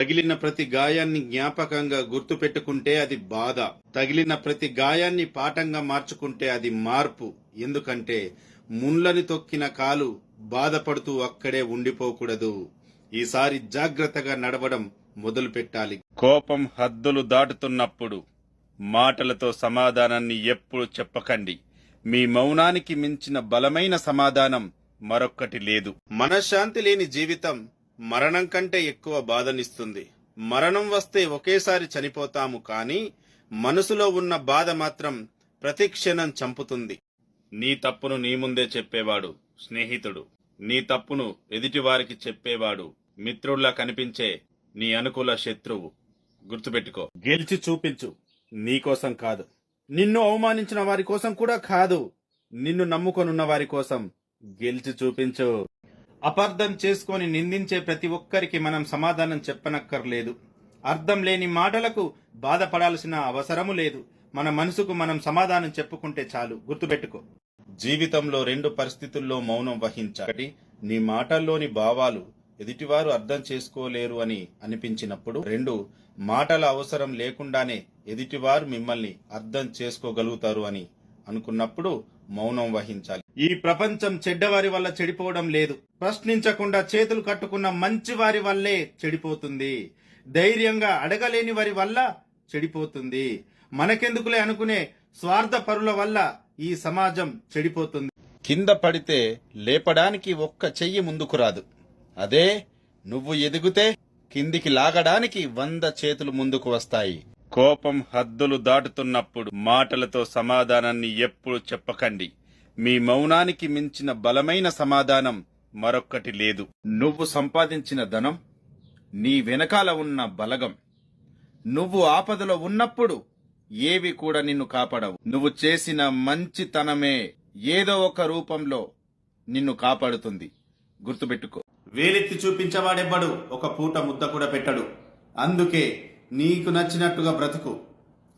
తగిలిన ప్రతి గాయాన్ని జ్ఞాపకంగా గుర్తు పెట్టుకుంటే అది బాధ. తగిలిన ప్రతి గాయాన్ని పాఠంగా మార్చుకుంటే అది మార్పు. ఎందుకంటే ముళ్ళని తొక్కిన కాలు బాధపడుతూ అక్కడే ఉండిపోకూడదు. ఈసారి జాగ్రత్తగా నడవడం మొదలు పెట్టాలి కోపం హద్దులు దాటుతున్నప్పుడు మాటలతో సమాధానాన్ని ఎప్పుడు చెప్పకండి. మీ మౌనానికి మించిన బలమైన సమాధానం మరొక్కటి లేదు. మనశ్శాంతి లేని జీవితం మరణం కంటే ఎక్కువ బాధనిస్తుంది. మరణం వస్తే ఒకేసారి చనిపోతాము కానీ మనసులో ఉన్న బాధ మాత్రం ప్రతి క్షణం చంపుతుంది. నీ తప్పును నీ ముందే చెప్పేవాడు స్నేహితుడు. నీ తప్పును ఎదుటివారికి చెప్పేవాడు మిత్రుల్లా కనిపించే నీ అనుకూల శత్రువు. గుర్తుపెట్టుకో. గెలిచి చూపించు. నీకోసం కాదు. నిన్ను అవమానించిన వారి కోసం కూడా కాదు. నిన్ను నమ్ముకొనున్న వారి కోసం గెలిచి చూపించు. అపార్థం చేసుకొని నిందించే ప్రతి ఒక్కరికి మనం సమాధానం చెప్పనక్కర్లేదు. అర్థం లేని మాటలకు బాధపడాల్సిన అవసరము లేదు. మన మనసుకు మనం సమాధానం చెప్పుకుంటే చాలు. గుర్తుపెట్టుకో. జీవితంలో రెండు పరిస్థితుల్లో మౌనం వహించటి నీ మాటల్లోని భావాలు ఎదుటివారు అర్థం చేసుకోలేరు అని అనిపించినప్పుడు. రెండు మాటల అవసరం లేకుండానే ఎదుటివారు మిమ్మల్ని అర్థం చేసుకోగలుగుతారు అని అనుకున్నప్పుడు మౌనం వహించాలి. ఈ ప్రపంచం చెడ్డవారి వల్ల చెడిపోవడం లేదు. ప్రశ్నించకుండా చేతులు కట్టుకున్న మంచి వారి వల్లే చెడిపోతుంది. ధైర్యంగా అడగలేని వారి వల్ల చెడిపోతుంది. మనకెందుకులే అనుకునే స్వార్థ పరుల వల్ల ఈ సమాజం చెడిపోతుంది. కింద పడితే లేపడానికి ఒక్క చెయ్యి ముందుకు రాదు. అదే నువ్వు ఎదిగితే కిందికి లాగడానికి వంద చేతులు ముందుకు వస్తాయి. కోపం హద్దులు దాటుతున్నప్పుడు మాటలతో సమాధానాన్ని ఎప్పుడు చెప్పకండి. మీ మౌనానికి మించిన బలమైన సమాధానం మరొక్కటి లేదు. నువ్వు సంపాదించిన ధనం నీ వెనకాల ఉన్న బలగం. నువ్వు ఆపదలో ఉన్నప్పుడు ఏవి కూడా నిన్ను కాపాడవు. నువ్వు చేసిన మంచితనమే ఏదో ఒక రూపంలో నిన్ను కాపాడుతుంది. గుర్తుపెట్టుకో. వేలెత్తి చూపించవాడెవ్వడు ఒక పూట ముద్ద కూడా పెట్టడు. అందుకే నీకు నచ్చినట్టుగా బ్రతుకు.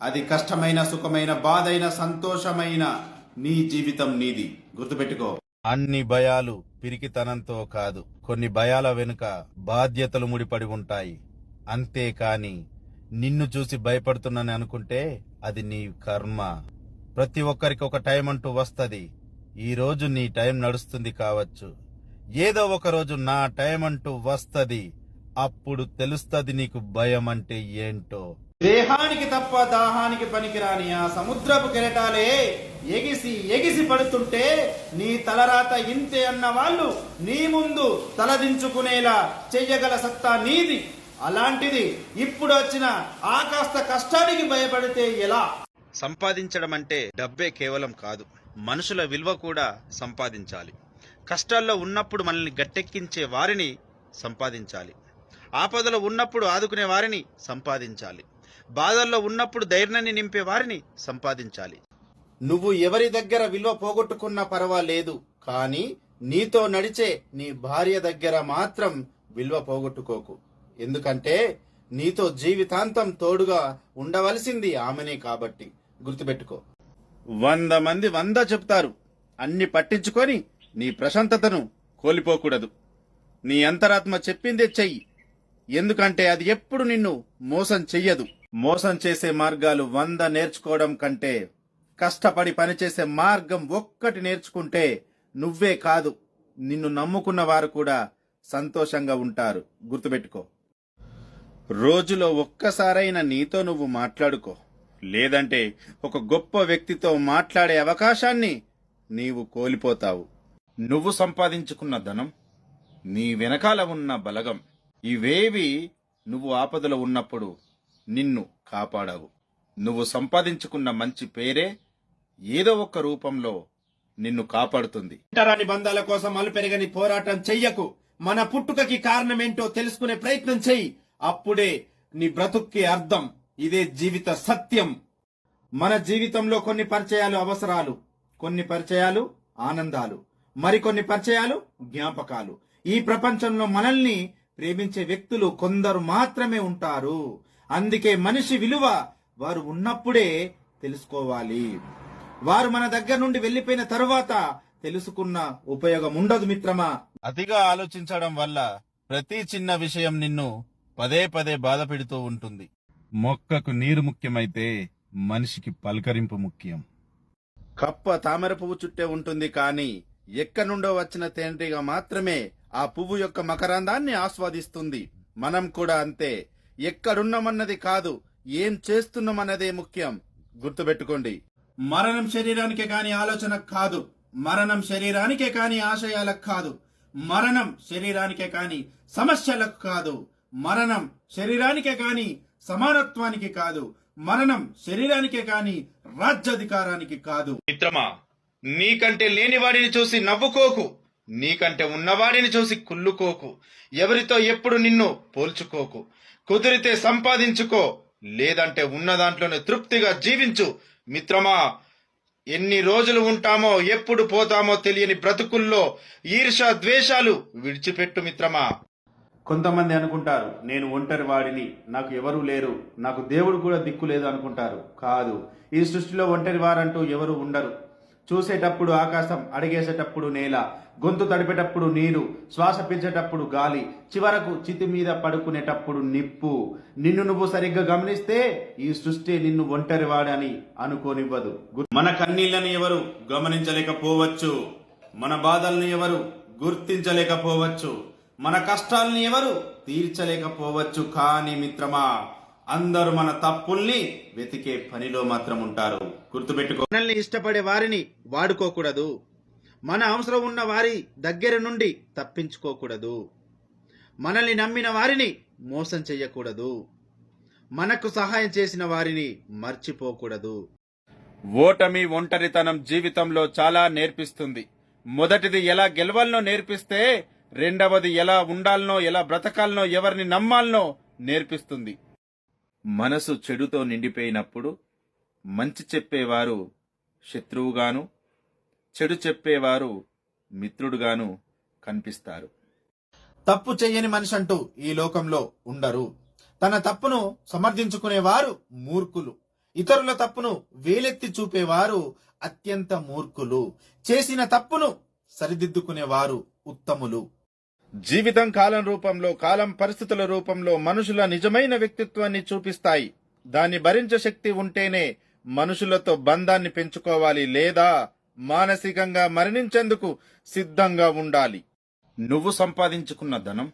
అది కష్టమైన సుఖమైన బాధైన సంతోషమైన నీ జీవితం నీది. గుర్తుపెట్టుకో. అన్ని భయాలు పిరికితనంతో కాదు కొన్ని భయాల వెనుక బాధ్యతలు ముడిపడి ఉంటాయి. అంతేకాని నిన్ను చూసి భయపడుతున్నానని అనుకుంటే అది నీ కర్మ. ప్రతి ఒక్కరికి ఒక టైం అంటూ వస్తది. ఈ రోజు నీ టైం నడుస్తుంది కావచ్చు. ఏదో ఒక రోజు నా టైం అంటూ వస్తది. అప్పుడు తెలుస్తది నీకు భయం అంటే ఏంటో. దేహానికి తప్ప దాహానికి పనికిరాని ఆ సముద్రపు కెరటాలే ఎగిసి ఎగిసి పడుతుంటే నీ తలరాత ఇంతే అన్న వాళ్ళు నీ ముందు తలదించుకునేలా చెయ్యగల సత్తా నీది. అలాంటిది ఇప్పుడు వచ్చిన ఆ కాస్త కష్టానికి భయపడితే ఎలా? సంపాదించడం అంటే డబ్బే కేవలం కాదు మనుషుల విలువ కూడా సంపాదించాలి. కష్టాల్లో ఉన్నప్పుడు మనల్ని గట్టెక్కించే వారిని సంపాదించాలి. ఆపదలో ఉన్నప్పుడు ఆదుకునే వారిని సంపాదించాలి. బాధల్లో ఉన్నప్పుడు ధైర్యాన్ని నింపే వారిని సంపాదించాలి. నువ్వు ఎవరి దగ్గర విలువ పోగొట్టుకున్నా పర్వాలేదు కానీ నీతో నడిచే నీ భార్య దగ్గర మాత్రం విలువ పోగొట్టుకోకు. ఎందుకంటే నీతో జీవితాంతం తోడుగా ఉండవలసింది ఆమెనే కాబట్టి. గుర్తుపెట్టుకో. వంద మంది వంద చెప్తారు అన్ని పట్టించుకొని నీ ప్రశాంతతను కోల్పోకూడదు. నీ అంతరాత్మ చెప్పిందే చెయ్యి. ఎందుకంటే అది ఎప్పుడు నిన్ను మోసం చెయ్యదు. మోసం చేసే మార్గాలు వంద నేర్చుకోవడం కంటే కష్టపడి పనిచేసే మార్గం ఒక్కటి నేర్చుకుంటే నువ్వే కాదు నిన్ను నమ్ముకున్న వారు కూడా సంతోషంగా ఉంటారు. గుర్తుపెట్టుకో. రోజులో ఒక్కసారైనా నీతో నువ్వు మాట్లాడుకో. లేదంటే ఒక గొప్ప వ్యక్తితో మాట్లాడే అవకాశాన్ని నీవు కోల్పోతావు. నువ్వు సంపాదించుకున్న ధనం నీ వెనకాల ఉన్న బలగం ఇవేవి నువ్వు ఆపదలో ఉన్నప్పుడు నిన్ను కాపాడవు. నువ్వు సంపాదించుకున్న మంచి పేరే ఏదో ఒక రూపంలో నిన్ను కాపాడుతుంది. ఇంటరాని బంధాల కోసం అలుపెరగని పోరాటం చెయ్యకు. మన పుట్టుకకి కారణమేంటో తెలుసుకునే ప్రయత్నం చెయ్యి. అప్పుడే నీ బ్రతుక్కి అర్థం. ఇదే జీవిత సత్యం. మన జీవితంలో కొన్ని పరిచయాలు అవసరాలు కొన్ని పరిచయాలు ఆనందాలు మరికొన్ని పరిచయాలు జ్ఞాపకాలు. ఈ ప్రపంచంలో మనల్ని ప్రేమించే వ్యక్తులు కొందరు మాత్రమే ఉంటారు. అందుకే మనిషి విలువ వారు ఉన్నప్పుడే తెలుసుకోవాలి. వారు మన దగ్గర నుండి వెళ్ళిపోయిన తరువాత తెలుసుకున్న ఉపయోగం ఉండదు మిత్రమా? అతిగా ఆలోచించడం వల్ల ప్రతి చిన్న విషయం నిన్ను పదే పదే బాధ పెడుతూ ఉంటుంది. మొక్కకు నీరు ముఖ్యమైతే మనిషికి పలకరింపు ముఖ్యం. కప్ప తామర పువ్వు చుట్టే ఉంటుంది కానీ ఎక్కడి నుండో వచ్చిన తేనెటీగ మాత్రమే ఆ పువ్వు యొక్క మకరందాన్ని ఆస్వాదిస్తుంది. మనం కూడా అంతే. ఎక్కడున్నామన్నది కాదు ఏం చేస్తున్నామన్నదే ముఖ్యం. గుర్తుపెట్టుకోండి. మరణం శరీరానికే కాని ఆలోచన కాదు. మరణం శరీరానికే కాని ఆశయాలకు కాదు. మరణం శరీరానికే కాని సమస్యలకు కాదు. మరణం శరీరానికే కాని సమానత్వానికి కాదు. మరణం శరీరానికే కాని రాజ్యాధికారానికి కాదు. మిత్రమా నీకంటే లేని వాడిని చూసి నవ్వుకోకు. నీకంటే ఉన్నవాడిని చూసి కుళ్ళుకోకు. ఎవరితో ఎప్పుడు నిన్ను పోల్చుకోకు. కుదిరితే సంపాదించుకో. లేదంటే ఉన్న దాంట్లోనే తృప్తిగా జీవించు. మిత్రమా ఎన్ని రోజులు ఉంటామో ఎప్పుడు పోతామో తెలియని బ్రతుకుల్లో ఈర్ష ద్వేషాలు విడిచిపెట్టు మిత్రమా. కొంతమంది అనుకుంటారు నేను ఒంటరి వాడిని నాకు ఎవరూ లేరు నాకు దేవుడు కూడా దిక్కు లేదు అనుకుంటారు. కాదు ఈ సృష్టిలో ఒంటరి వారంటూ ఎవరు ఉండరు. చూసేటప్పుడు ఆకాశం అడిగేసేటప్పుడు నేల గొంతు తడిపేటప్పుడు నీరు శ్వాస పీల్చేటప్పుడు గాలి చివరకు చితి మీద పడుకునేటప్పుడు నిప్పు. నిన్ను నువ్వు సరిగ్గా గమనిస్తే ఈ సృష్టి నిన్ను ఒంటరి వాడని అనుకోనివ్వదు. మన కన్నీళ్ళని ఎవరు గమనించలేకపోవచ్చు? మన బాధల్ని ఎవరు గుర్తించలేకపోవచ్చు? మన కష్టాల్ని ఎవరు తీర్చలేకపోవచ్చు? కానీ మిత్రమా అందరూ మన తప్పుల్ని వెతికే పనిలో మాత్రం ఉంటారు. గుర్తుపెట్టుకో. మనల్ని ఇష్టపడే వారిని వాడుకోకూడదు. మన అవసరం ఉన్న వారి దగ్గర నుండి తప్పించుకోకూడదు. మనల్ని నమ్మిన వారిని మోసం చెయ్యకూడదు. మనకు సహాయం చేసిన వారిని మర్చిపోకూడదు. ఓటమి ఒంటరితనం జీవితంలో చాలా నేర్పిస్తుంది. మొదటిది ఎలా గెలవాలనో నేర్పిస్తే రెండవది ఎలా ఉండాలనో ఎలా బ్రతకాలనో ఎవరిని నమ్మాలనో నేర్పిస్తుంది. మనసు చెడుతో నిండిపోయినప్పుడు మంచి చెప్పేవారు శత్రువుగాను చెడు చెప్పేవారు మిత్రుడుగాను కనిపిస్తారు. తప్పు చేయని మనిషి అంటూ ఈ లోకంలో ఉండరు. తన తప్పును సమర్థించుకునేవారు మూర్ఖులు. ఇతరుల తప్పును వేలెత్తి చూపేవారు అత్యంత మూర్ఖులు. చేసిన తప్పును సరిదిద్దుకునేవారు ఉత్తములు. జీవితం కాలం రూపంలో కాలం పరిస్థితుల రూపంలో మనుషుల నిజమైన వ్యక్తిత్వాన్ని చూపిస్తాయి. దాన్ని భరించే శక్తి ఉంటేనే మనుషులతో బంధాన్ని పెంచుకోవాలి లేదా మానసికంగా మరణించేందుకు సిద్ధంగా ఉండాలి. నువ్వు సంపాదించుకున్న ధనం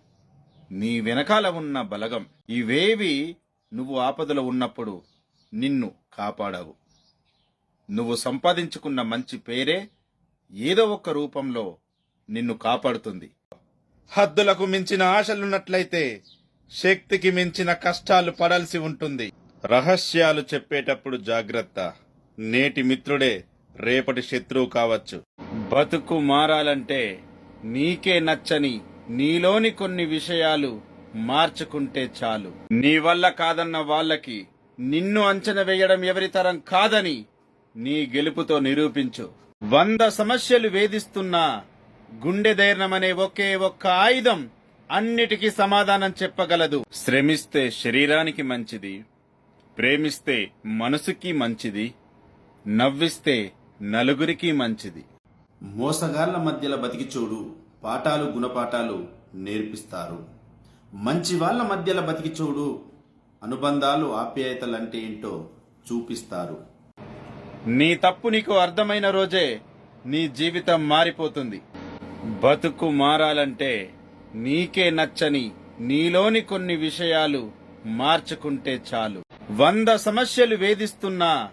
నీ వెనకాల ఉన్న బలగం ఇవేవి నువ్వు ఆపదలో ఉన్నప్పుడు నిన్ను కాపాడవు. నువ్వు సంపాదించుకున్న మంచి పేరే ఏదో ఒక రూపంలో నిన్ను కాపాడుతుంది. హద్దులకు మించిన ఆశలున్నట్లయితే శక్తికి మించిన కష్టాలు పడాల్సి ఉంటుంది. రహస్యాలు చెప్పేటప్పుడు జాగ్రత్త. నేటి మిత్రుడే రేపటి శత్రువు కావచ్చు. బతుకు మారాలంటే నీకే నచ్చని నీలోని కొన్ని విషయాలు మార్చుకుంటే చాలు. నీ వల్ల కాదన్న వాళ్ళకి నిన్ను అంచనా వేయడం ఎవరితరం కాదని నీ గెలుపుతో నిరూపించు. వంద సమస్యలు వేధిస్తున్నా గుండె ధైర్యమనే ఒకే ఒక్క ఆయుధం అన్నిటికీ సమాధానం చెప్పగలదు. శ్రమిస్తే శరీరానికి మంచిది ప్రేమిస్తే మనసుకి మంచిది నవ్విస్తే నలుగురికి మంచిది. మోసగాళ్ళ మధ్యలో బతికి చూడు పాఠాలు గుణపాఠాలు నేర్పిస్తారు. మంచి వాళ్ళ మధ్యలో బతికి చూడు అనుబంధాలు ఆప్యాయతలంటే ఏంటో చూపిస్తారు. నీ తప్పు నీకు అర్థమైన రోజే నీ జీవితం మారిపోతుంది. బతుకు మారాలంటే నీకే నచ్చని నీలోని కొన్ని విషయాలు మార్చుకుంటే చాలు. వంద సమస్యలు వేధిస్తున్నా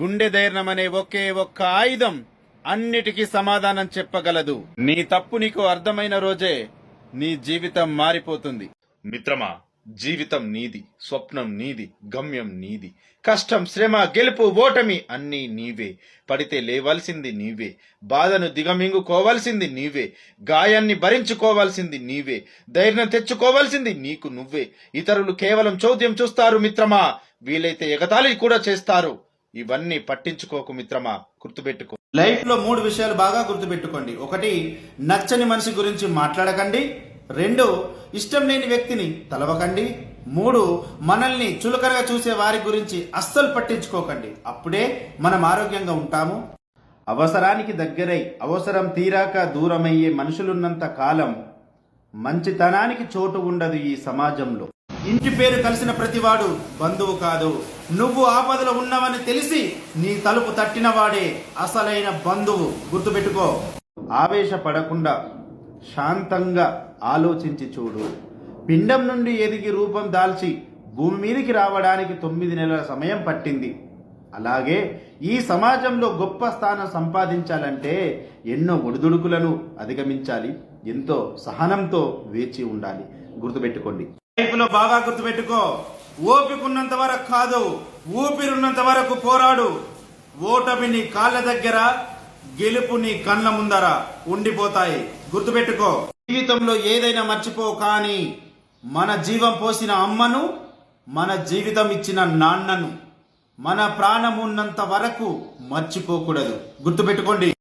గుండె ధైర్యమనే ఒకే ఒక్క ఆయుధం అన్నిటికీ సమాధానం చెప్పగలదు. నీ తప్పు నీకు అర్థమైన రోజే నీ జీవితం మారిపోతుంది. మిత్రమా జీవితం నీది స్వప్నం నీది గమ్యం నీది. కష్టం శ్రమ గెలుపు ఓటమి అన్నీ నీవే. పడితే లేవలసింది నీవే. బాధను దిగమింగుకోవాల్సింది నీవే. గాయాన్ని భరించుకోవాల్సింది నీవే. ధైర్యం తెచ్చుకోవాల్సింది నీకు నువ్వే. ఇతరులు కేవలం చౌద్యం చూస్తారు మిత్రమా? వీలైతే ఎగతాళి కూడా చేస్తారు. ఇవన్నీ పట్టించుకోకు మిత్రమా. గుర్తుపెట్టుకో. లైఫ్లో మూడు విషయాలు బాగా గుర్తుపెట్టుకోండి. ఒకటి నచ్చని మనిషి గురించి మాట్లాడకండి. రెండు ఇష్టం లేని వ్యక్తిని తలవకండి. మూడు మనల్ని చులకనగా చూసే వారి గురించి అస్సలు పట్టించుకోకండి. అప్పుడే మనం ఆరోగ్యంగా ఉంటాము. అవసరానికి దగ్గరై అవసరం తీరాక దూరమయ్యే మనుషులున్నంత కాలం మంచితనానికి చోటు ఉండదు ఈ సమాజంలో. ఇంటి పేరు కలిసిన ప్రతివాడు బంధువు కాదు. నువ్వు ఆపదలో ఉన్నావని తెలిసి నీ తలుపు తట్టినవాడే అసలైన బంధువు. గుర్తుపెట్టుకో. ఆవేశపడకుండా శాంతంగా ఆలోచించి చూడు. పిండం నుండి ఎదిగి రూపం దాల్చి భూమి మీదకి రావడానికి తొమ్మిది నెలల సమయం పట్టింది. అలాగే ఈ సమాజంలో గొప్ప స్థానం సంపాదించాలంటే ఎన్నో ఒడిదుడుకులను అధిగమించాలి. ఎంతో సహనంతో వేచి ఉండాలి. గుర్తుపెట్టుకోండి. లైఫ్లో బాగా గుర్తుపెట్టుకో. ఓపిక ఉన్నంత వరకు కాదు ఊపిరున్నంత వరకు పోరాడు. ఓటమిని కాళ్ళ దగ్గర గెలుపు నీ కళ్ళ ముందర ఉండిపోతాయి. గుర్తుపెట్టుకో. జీవితంలో ఏదైనా మర్చిపో కానీ మన జీవం పోసిన అమ్మను మన జీవితం ఇచ్చిన నాన్నను మన ప్రాణం ఉన్నంత వరకు మర్చిపోకూడదు. గుర్తుపెట్టుకోండి.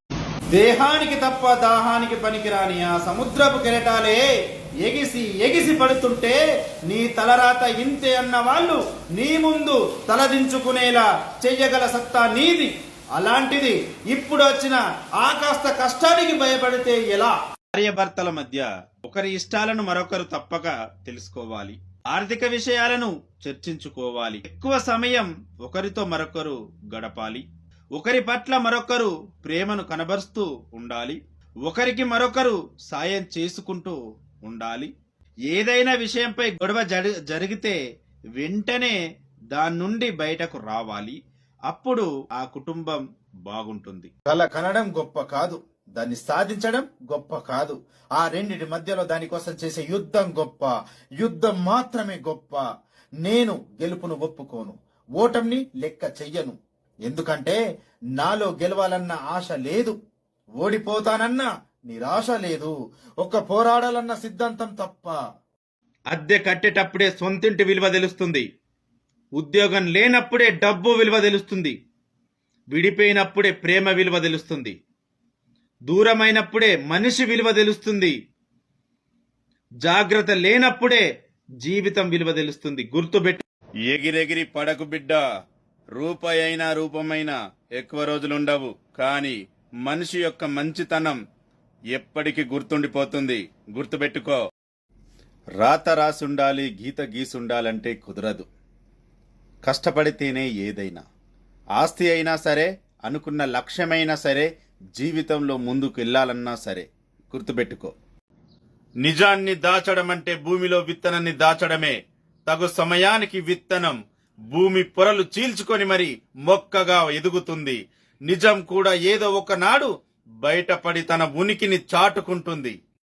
దేహానికి తప్ప దాహానికి పనికిరాని ఆ సముద్రపు కెరటాలే ఎగిసి ఎగిసి పడుతుంటే నీ తలరాత ఇంతే అన్న వాళ్ళు నీ ముందు తలదించుకునేలా చెయ్యగల సత్తా నీది. అలాంటిది ఇప్పుడు వచ్చిన ఆ కాస్త కష్టానికి భయపడితే ఎలా? భార్యాభర్తల మధ్య ఒకరి ఇష్టాలను మరొకరు తప్పక తెలుసుకోవాలి. ఆర్థిక విషయాలను చర్చించుకోవాలి. ఎక్కువ సమయం ఒకరితో మరొకరు గడపాలి. ఒకరి పట్ల మరొకరు ప్రేమను కనబరుస్తూ ఉండాలి. ఒకరికి మరొకరు సాయం చేసుకుంటూ ఉండాలి. ఏదైనా విషయంపై గొడవ జరిగితే వెంటనే దాని నుండి బయటకు రావాలి. అప్పుడు ఆ కుటుంబం బాగుంటుంది. కల కనడం గొప్ప కాదు. దాన్ని సాధించడం గొప్ప కాదు. ఆ రెండిటి మధ్యలో దానికోసం చేసే యుద్ధం గొప్ప. యుద్ధం మాత్రమే గొప్ప. నేను గెలుపును ఒప్పుకోను. ఓటమిని లెక్క చెయ్యను. ఎందుకంటే నాలో గెలవాలన్న ఆశ లేదు. ఓడిపోతానన్న నిరాశ లేదు. ఒక పోరాడాలన్న సిద్ధాంతం తప్ప. అద్దె కట్టేటప్పుడే సొంతింటి విలువ తెలుస్తుంది. ఉద్యోగం లేనప్పుడే డబ్బు విలువ తెలుస్తుంది. విడిపోయినప్పుడే ప్రేమ విలువ తెలుస్తుంది. దూరమైనప్పుడే మనిషి విలువ తెలుస్తుంది. జాగ్రత్త లేనప్పుడే జీవితం విలువ తెలుస్తుంది. గుర్తుపెట్టు. ఎగిరెగిరి పడకు బిడ్డ. రూపాయి అయినా రూపమైనా ఎక్కువ రోజులుండవు. కానీ మనిషి యొక్క మంచితనం ఎప్పటికీ గుర్తుండిపోతుంది. గుర్తుపెట్టుకో. రాత రాసుండాలి గీత గీసుండాలంటే కుదరదు. కష్టపడితేనే ఏదైనా. ఆస్తి అయినా సరే అనుకున్న లక్ష్యమైనా సరే జీవితంలో ముందుకు వెళ్ళాలన్నా సరే గుర్తుపెట్టుకో. నిజాన్ని దాచడం అంటే భూమిలో విత్తనాన్ని దాచడమే. తగు సమయానికి విత్తనం భూమి పొరలు చీల్చుకొని మరి మొక్కగా ఎదుగుతుంది. నిజం కూడా ఏదో ఒకనాడు బయటపడి తన ఉనికిని చాటుకుంటుంది.